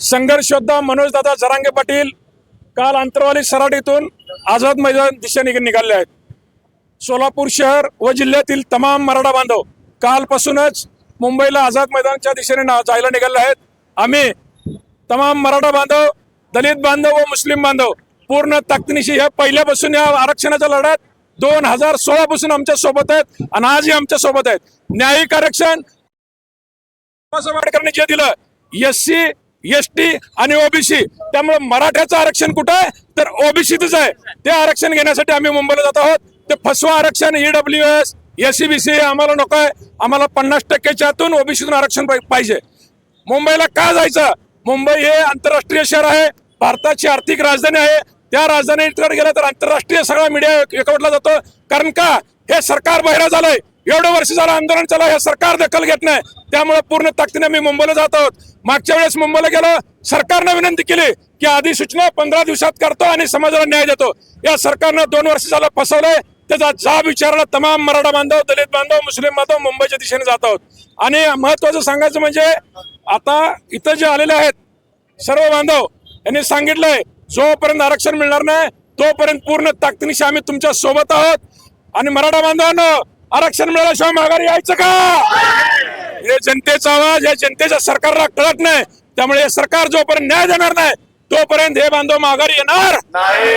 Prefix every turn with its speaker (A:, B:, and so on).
A: संघर्ष योद्धा मनोजदादा जरांगे पाटील काल अंतरवाली सराटीतून आझाद मैदान दिशेने निघाले आहेत. सोलापूर शहर व जिल्ह्यातील तमाम मराठा बांधव कालपासूनच मुंबईला आझाद मैदानच्या दिशेने जायला निघाले आहेत. आम्ही तमाम मराठा बांधव दलित बांधव व मुस्लिम बांधव पूर्ण ताकदीनिशी ह्या पहिल्यापासून या आरक्षणाच्या लढ्यात दोन हजार सोळा पासून आमच्यासोबत आहेत आणि आजही आमच्यासोबत आहेत. न्यायिक आरक्षण आंबेडकरांनी जे दिलं एस सी एस टी आणि ओबीसी त्यामुळे मराठ्याचं आरक्षण कुठं आहे? तर ओबीसीतच आहे. ते आरक्षण घेण्यासाठी आम्ही मुंबईला जात आहोत. ते फसवा आरक्षण ईडब्ल्यू एस एससीबीसी आम्हाला नको आहे. आम्हाला पन्नास टक्क्याच्या आतून ओबीसीतून आरक्षण पाहिजे. मुंबईला का जायचं? मुंबई हे आंतरराष्ट्रीय शहर आहे. भारताची आर्थिक राजधानी आहे. त्या राजधानीकडे गेलं तर आंतरराष्ट्रीय सगळा मीडिया एकवटला जातो. कारण का? हे सरकार बहिरा झालंय. एवढं वर्ष झालं आंदोलन चालू हे सरकार दखल घेत नाही. त्यामुळे पूर्ण ताकदीने मी मुंबईला जात आहोत. मागच्या वेळेस मुंबईला गेलो. सरकारनं विनंती केली की अधिसूचना पंधरा दिवसात करतो आणि समाजाला न्याय देतो. या सरकारनं दोन वर्ष झालं फसवलंय. त्याचा जाब विचारला तमाम मराठा बांधव दलित बांधव मुस्लिम बांधव मुंबईच्या दिशेने जात आहोत. आणि महत्वाचं सांगायचं म्हणजे आता इथं जे आलेले आहेत सर्व बांधव यांनी सांगितलंय जोपर्यंत आरक्षण मिळणार नाही तोपर्यंत पूर्ण ताकदीनिशी आम्ही तुमच्यासोबत आहोत. आणि मराठा बांधवांनो आरक्षण मिळाल्याशिवाय माघारी यायचं का? हे जनतेचा आवाज या जनतेच्या सरकारला कळत नाही. त्यामुळे हे सरकार जोपर्यंत न्याय देणार नाही तोपर्यंत हे बांधव माघारी येणार
B: नाही.